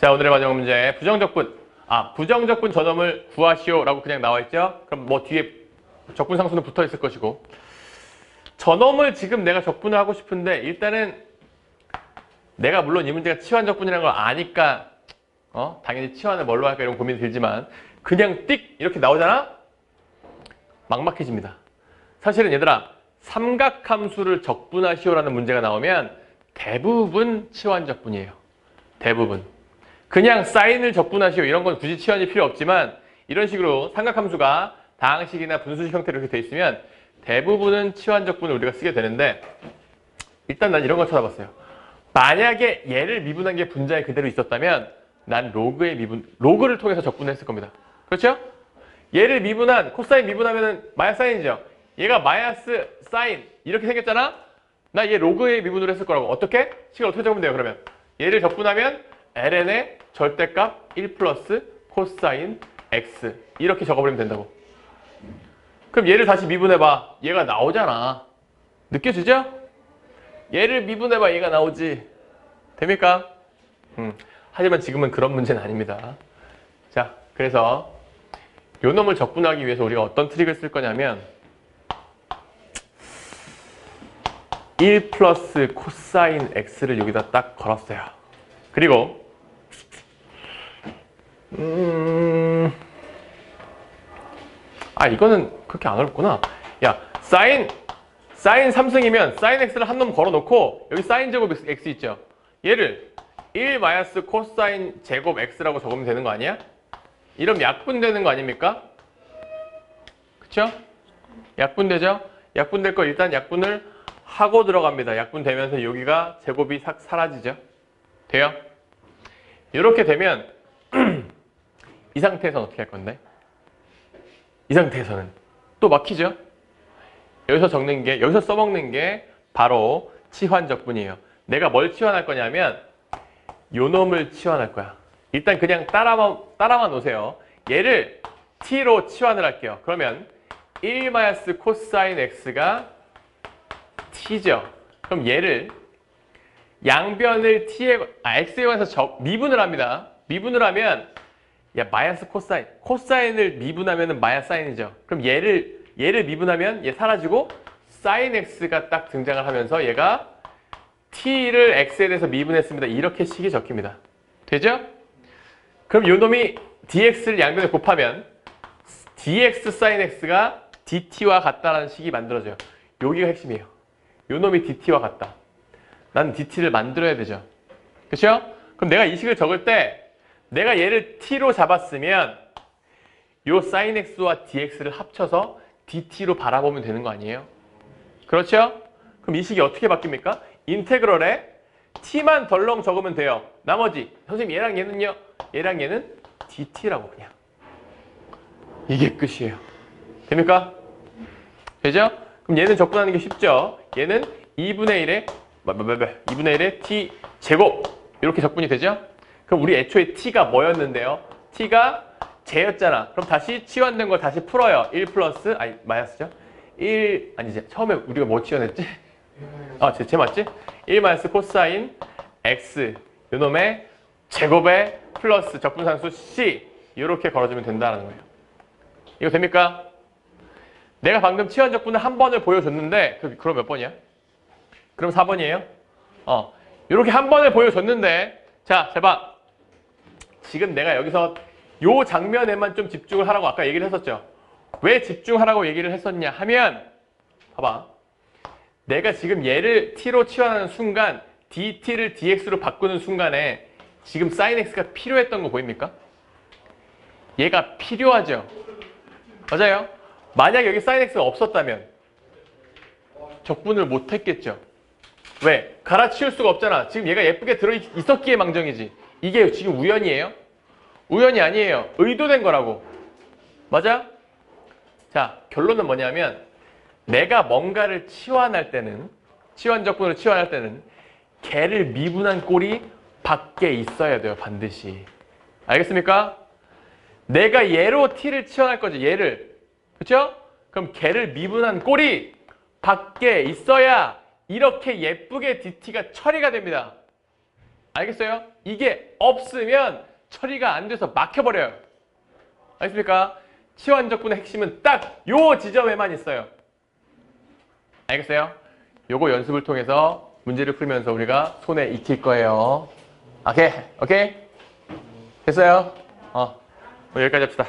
자, 오늘의 마지막 문제. 부정적분. 아, 부정적분 저점을 구하시오 라고 그냥 나와 있죠? 그럼 뭐 뒤에 적분 상수는 붙어 있을 것이고. 저놈을 지금 내가 적분을 하고 싶은데 일단은 내가 물론 이 문제가 치환 적분이라는 걸 아니까 어? 당연히 치환을 뭘로 할까 이런 고민이 들지만 그냥 띡 이렇게 나오잖아? 막막해집니다. 사실은 얘들아 삼각함수를 적분하시오라는 문제가 나오면 대부분 치환 적분이에요. 대부분. 그냥 사인을 적분하시오 이런 건 굳이 치환이 필요 없지만 이런 식으로 삼각함수가 다항식이나 분수식 형태로 이렇게 돼 있으면 대부분은 치환 적분을 우리가 쓰게 되는데 일단 난 이런 걸 찾아봤어요. 만약에 얘를 미분한 게 분자에 그대로 있었다면 난 로그의 미분, 로그를 통해서 적분했을 겁니다. 그렇죠? 얘를 미분한, 코사인 미분하면은 마이너스 사인이죠. 얘가 마이너스 사인 이렇게 생겼잖아? 나 얘 로그의 미분으로 했을 거라고. 어떻게? 식을 어떻게 적으면 돼요, 그러면? 얘를 적분하면 ln의 절대값 1 플러스 코사인 x 이렇게 적어버리면 된다고. 그럼 얘를 다시 미분해봐. 얘가 나오잖아. 느껴지죠? 얘를 미분해봐. 얘가 나오지. 됩니까? 음. 하지만 지금은 그런 문제는 아닙니다. 자, 그래서 요 놈을 적분하기 위해서 우리가 어떤 트릭을 쓸 거냐면 1 플러스 코사인 x를 여기다 딱 걸었어요. 그리고 음... 아 이거는 그렇게 안 어렵구나. 야 사인 사인 3승이면 사인 x를 한 놈 걸어놓고 여기 사인 제곱 x 있죠. 얘를 1 마이너스 코사인 제곱 x라고 적으면 되는 거 아니야? 이러면 약분되는 거 아닙니까? 그쵸? 약분되죠? 약분될 거 일단 약분을 하고 들어갑니다. 약분되면서 여기가 제곱이 싹 사라지죠? 돼요? 이렇게 되면 이 상태에서는 어떻게 할 건데? 이 상태에서는 또 막히죠? 여기서 적는 게, 여기서 써먹는 게 바로 치환적분이에요. 내가 뭘 치환할 거냐면 요 놈을 치환할 거야. 일단 그냥 따라만, 따라만 오세요. 얘를 t로 치환을 할게요. 그러면 1 마이너스 코사인 x가 t죠. 그럼 얘를 양변을 t에 아, x에 관해서 적, 미분을 합니다. 미분을 하면 야 마이너스 코사인 코사인을 미분하면은 마이너스 사인이죠. 그럼 얘를 얘를 미분하면 얘 사라지고 사인 x가 딱 등장을 하면서 얘가 t를 x에 대해서 미분했습니다. 이렇게 식이 적힙니다. 되죠? 그럼 요 놈이 dx를 양변에 곱하면 dx sin x가 dt와 같다라는 식이 만들어져요. 여기가 핵심이에요. 요 놈이 dt와 같다. 난 dt를 만들어야 되죠. 그렇죠? 그럼 내가 이 식을 적을 때 내가 얘를 t로 잡았으면 요 sin x와 dx를 합쳐서 dt로 바라보면 되는 거 아니에요? 그렇죠? 그럼 이 식이 어떻게 바뀝니까? 인테그럴에 t만 덜렁 적으면 돼요. 나머지 선생님 얘랑 얘는요? 얘랑 얘는 dt라고 그냥. 이게 끝이에요. 됩니까? 되죠? 그럼 얘는 적분하는 게 쉽죠? 얘는 2분의 1에 2분의 1에 t 제곱 이렇게 적분이 되죠? 그럼 우리 애초에 t가 뭐였는데요? t가 제였잖아. 그럼 다시 치환된 걸 다시 풀어요. 1 플러스 아니 마이너스죠? 1 아니지 처음에 우리가 뭐 치환했지? 아, 제, 제 맞지? 1 마이너스 코사인 x 요놈의 제곱에 플러스 적분상수 c 이렇게 걸어주면 된다는 거예요. 이거 됩니까? 내가 방금 치환 적분을 한 번을 보여줬는데 그, 그럼 몇 번이야? 그럼 4번이에요? 어, 이렇게 한 번을 보여줬는데 자, 잘 봐. 지금 내가 여기서 요 장면에만 좀 집중을 하라고 아까 얘기를 했었죠. 왜 집중하라고 얘기를 했었냐 하면 봐봐. 내가 지금 얘를 t로 치환하는 순간 dt를 dx로 바꾸는 순간에 지금 sin x가 필요했던 거 보입니까? 얘가 필요하죠. 맞아요. 만약 여기 sin x가 없었다면 적분을 못 했겠죠. 왜? 갈아치울 수가 없잖아. 지금 얘가 예쁘게 들어있었기에 망정이지. 이게 지금 우연이에요? 우연이 아니에요. 의도된 거라고. 맞아? 자, 결론은 뭐냐면 내가 뭔가를 치환할 때는 치환 적분으로 치환할 때는 개를 미분한 꼴이 밖에 있어야 돼요. 반드시. 알겠습니까? 내가 얘로 t를 치환할 거지. 얘를. 그렇죠? 그럼 개를 미분한 꼴이 밖에 있어야 이렇게 예쁘게 dt가 처리가 됩니다. 알겠어요? 이게 없으면 처리가 안 돼서 막혀버려요. 알겠습니까? 치환적분의 핵심은 딱 요 지점에만 있어요. 알겠어요? 요거 연습을 통해서 문제를 풀면서 우리가 손에 익힐 거예요. 오케이, 오케이? 됐어요? 어, 오늘 여기까지 합시다.